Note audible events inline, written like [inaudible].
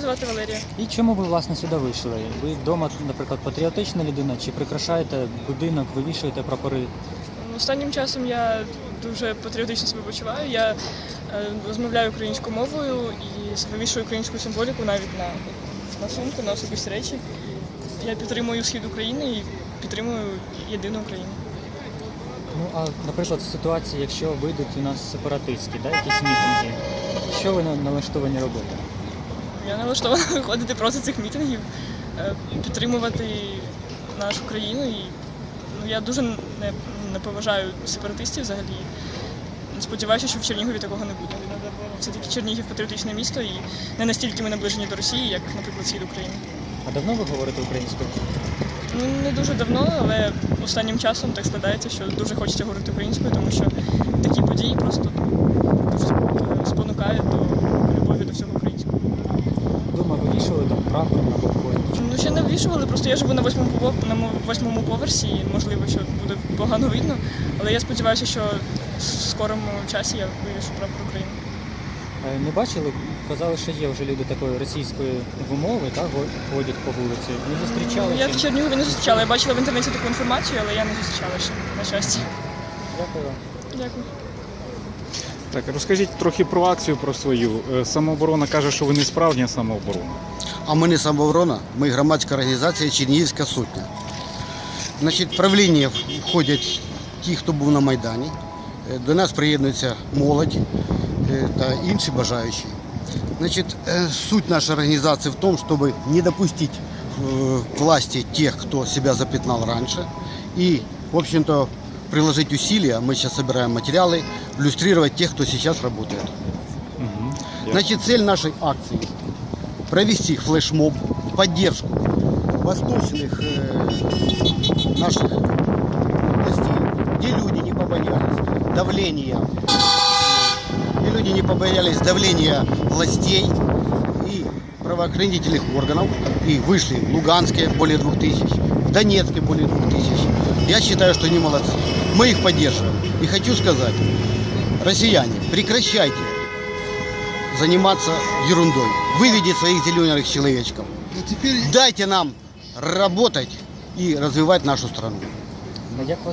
звати Валерія. І чому ви власне сюди вийшли? Ви вдома, наприклад, патріотична людина, чи прикрашаєте будинок, вивішуєте прапори? Останнім часом я дуже патріотично себе почуваю. Я е, розмовляю українською мовою і вивішую українську символіку навіть на, на сумку, на особисті речі. Я підтримую схід України і підтримую єдину Україну. Ну а наприклад, в ситуації, якщо вийдуть у нас сепаратистські, да, якісь мітинги, що ви налаштовані робити? Я налаштована [laughs] виходити проти цих мітингів, е, підтримувати нашу країну. І ну, я дуже не, не поважаю сепаратистів взагалі. Сподіваюся, що в Чернігові такого не буде. Це таки Чернігів патріотичне місто і не настільки ми наближені до Росії, як, наприклад, схід України. А давно ви говорите українською? Ну не дуже давно, але останнім часом так складається, що дуже хочеться говорити українською, тому що такі події просто вивішували на балконі? Ну ще не ввішували, просто я живу на восьмому на восьмому поверсі, і можливо, що буде погано видно. Але я сподіваюся, що в скорому часі я вивішу прапор України. Е, Не бачили? Казали, що є вже люди такої російської вимови, так, ходять по вулиці. Не зустрічали? Ну, Я в Чернігові не зустрічала. Я бачила в інтернеті таку інформацію, але я не зустрічала ще, на щастя. Дякую вам. Дякую. Так, розкажіть трохи про акцію про свою. Е, Самооборона каже, що ви не справжня самооборона. А ми не самооборона, ми громадська організація Чернігівська сотня. Значить, в правління входять ті, хто був на Майдані. Е, До нас приєднується молодь е, та інші бажаючі. Значит, э, суть нашей организации в том, чтобы не допустить э, к власти тех, кто себя запятнал раньше. И, в общем-то, приложить усилия, мы сейчас собираем материалы, иллюстрировать тех, кто сейчас работает. Угу. Значит, цель нашей акции – Провести флешмоб в поддержку восточных э, наших областей, где люди не побоялись давления, где люди не побоялись давления властей и правоохранительных органов, и вышли в Луганске более двух тысяч, в Донецке более двух тысяч. Я считаю, что они молодцы. Мы их поддерживаем. И хочу сказать, россияне, прекращайте заниматься ерундой. Выведи своих зеленых человечков. Дайте нам работать и развивать нашу страну. А вас